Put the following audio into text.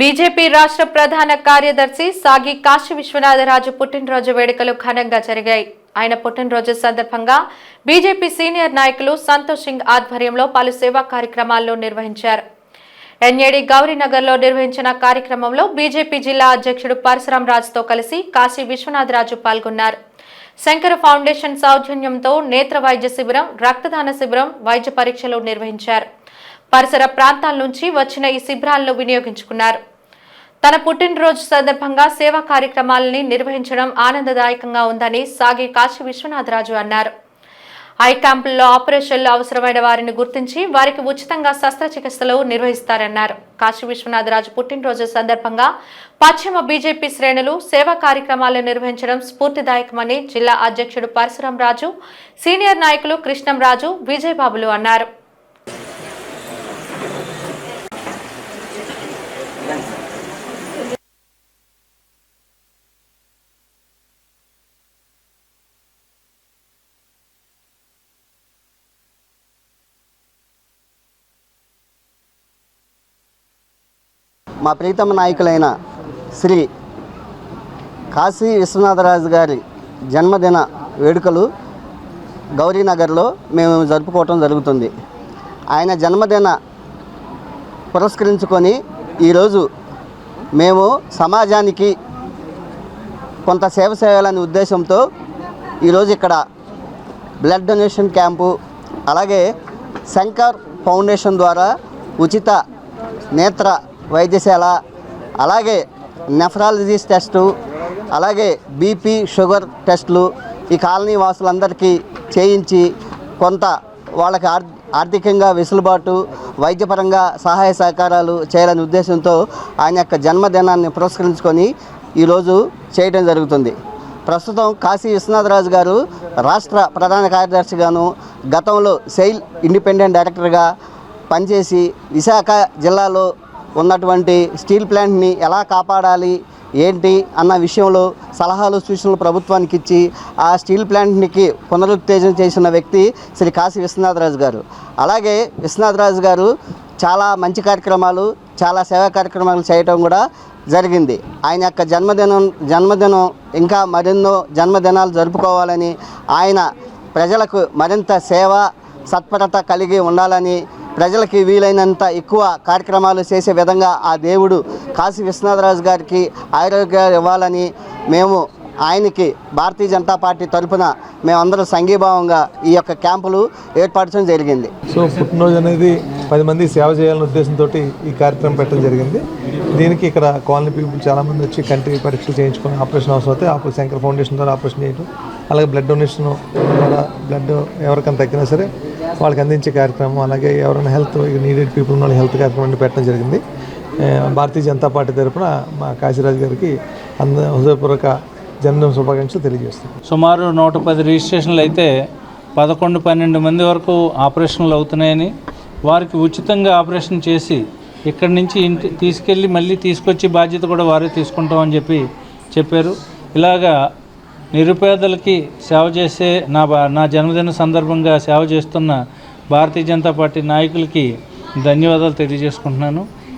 BJP రాష్ట్ర ప్రధాన కార్యదర్శి సాగి కాశీ విశ్వనాథరాజు పుట్టినరోజు వేడుకలు ఘనంగా జరిగాయి. ఆయన పుట్టినరోజు సందర్భంగా బీజేపీ సీనియర్ నాయకులు సంతోష్ సింగ్ ఆధ్వర్యంలో పలు సేవా కార్యక్రమాలను నిర్వహించారు. ఎన్ఏడి గౌరీనగర్లో నిర్వహించిన కార్యక్రమంలో బీజేపీ జిల్లా అధ్యక్షుడు పరశురాం రాజుతో కలిసి కాశీ విశ్వనాథరాజు పాల్గొన్నారు. శంకర ఫౌండేషన్ సౌజన్యంతో నేత్ర వైద్య శిబిరం రక్తదాన శిబిరం వైద్య పరీక్షలు నిర్వహించారు. పరిసర ప్రాంతాల నుంచి వచ్చిన ఈ శిబిరాల్లో వినియోగించుకున్నారు. తన పుట్టినరోజు సందర్భంగా సేవా కార్యక్రమాలని నిర్వహించడం ఆనందదాయకంగా ఉందని సాగి కాశీ విశ్వనాథరాజు అన్నారు. ఐ క్యాంపుల్లో ఆపరేషన్లు అవసరమైన వారిని గుర్తించి వారికి ఉచితంగా శస్త్రచికిత్సలు నిర్వహిస్తారన్నారు. కాశీ విశ్వనాథరాజు పుట్టినరోజు సందర్భంగా పశ్చిమ బీజేపీ శ్రేణులు సేవా కార్యక్రమాలు నిర్వహించడం స్ఫూర్తిదాయకమని జిల్లా అధ్యక్షుడు పరశురం రాజు సీనియర్ నాయకులు కృష్ణం రాజు విజయబాబులు అన్నారు. మా ప్రీతమ నాయకులైన శ్రీ కాశీ విశ్వనాథరాజు గారి జన్మదిన వేడుకలు గౌరీనగర్లో మేము జరుపుకోవటం జరుగుతుంది. ఆయన జన్మదిన పురస్కరించుకొని ఈరోజు మేము సమాజానికి కొంత సేవ చేయాలనే ఉద్దేశంతో ఈరోజు ఇక్కడ బ్లడ్ డొనేషన్ క్యాంపు అలాగే శంకర్ ఫౌండేషన్ ద్వారా ఉచిత నేత్ర వైద్యశాల అలాగే నెఫ్రాలజీస్ టెస్టు అలాగే బీపీ షుగర్ టెస్టులు ఈ కాలనీ వాసులందరికీ చేయించి కొంత వాళ్ళకి ఆర్ ఆర్థికంగా వెసులుబాటు వైద్యపరంగా సహాయ సహకారాలు చేయాలనే ఉద్దేశంతో ఆయన యొక్క జన్మదినాన్ని పురస్కరించుకొని ఈరోజు చేయడం జరుగుతుంది. ప్రస్తుతం కాశీ విశ్వనాథరాజు గారు రాష్ట్ర ప్రధాన కార్యదర్శిగాను గతంలో సెయిల్ ఇండిపెండెంట్ డైరెక్టర్గా పనిచేసి విశాఖ జిల్లాలో ఉన్నటువంటి స్టీల్ ప్లాంట్ని ఎలా కాపాడాలి ఏంటి అన్న విషయంలో సలహాలు సూచనలు ప్రభుత్వానికి ఇచ్చి ఆ స్టీల్ ప్లాంట్నికి పునరుత్తేజం చేసిన వ్యక్తి శ్రీ కాశీ విశ్వనాథరాజు గారు. అలాగే విశ్వనాథరాజు గారు చాలా మంచి కార్యక్రమాలు చాలా సేవా కార్యక్రమాలు చేయటం కూడా జరిగింది. ఆయన యొక్క జన్మదినం జన్మదినం ఇంకా మరెన్నో జన్మదినాలు జరుపుకోవాలని ఆయన ప్రజలకు మరింత సేవ సత్పరత కలిగి ఉండాలని ప్రజలకి వీలైనంత ఎక్కువ కార్యక్రమాలు చేసే విధంగా ఆ దేవుడు కాశీ విశ్వనాథరాజు గారికి ఆరోగ్యాలు ఇవ్వాలని మేము ఆయనకి భారతీయ జనతా పార్టీ తరఫున మేమందరం సంఘీభావంగా ఈ యొక్క క్యాంపులు ఏర్పరచడం జరిగింది. సో పుట్టినరోజు అనేది పది మంది సేవ చేయాలనే ఉద్దేశంతో ఈ కార్యక్రమం పెట్టడం జరిగింది. దీనికి ఇక్కడ కాలనీ పీపుల్ చాలామంది వచ్చి కంటి పరీక్షలు చేయించుకొని ఆపరేషన్ అవసరం అయితే ఆపరేషన్ శంకర్ ఫౌండేషన్ ద్వారా ఆపరేషన్ చేయడం అలాగే బ్లడ్ డొనేషన్ ద్వారా బ్లడ్ ఎవరికైనా తగ్గినా సరే వాళ్ళకి అందించే కార్యక్రమం అలాగే ఎవరైనా హెల్త్ నీడెడ్ పీపుల్ ఉన్న హెల్త్ కార్యక్రమం పెట్టడం జరిగింది. భారతీయ జనతా పార్టీ తరఫున మా కాశీరాజు గారికి అంద హృదయపూర్వక జన్మదిన శుభాకాంక్షలు తెలియజేస్తున్నాం. సుమారు నూట పది రిజిస్ట్రేషన్లు అయితే పదకొండు పన్నెండు మంది వరకు ఆపరేషన్లు అవుతున్నాయని వారికి ఉచితంగా ఆపరేషన్ చేసి ఇక్కడి నుంచి ఇంటి తీసుకెళ్ళి మళ్ళీ తీసుకొచ్చి బాధ్యత కూడా వారే తీసుకుంటామని చెప్పి చెప్పారు. ఇలాగా నిరుపేదలకి సేవ చేసే నా బా నా జన్మదిన సందర్భంగా సేవ చేస్తున్న భారతీయ జనతా పార్టీ నాయకులకి ధన్యవాదాలు తెలియజేసుకుంటున్నాను.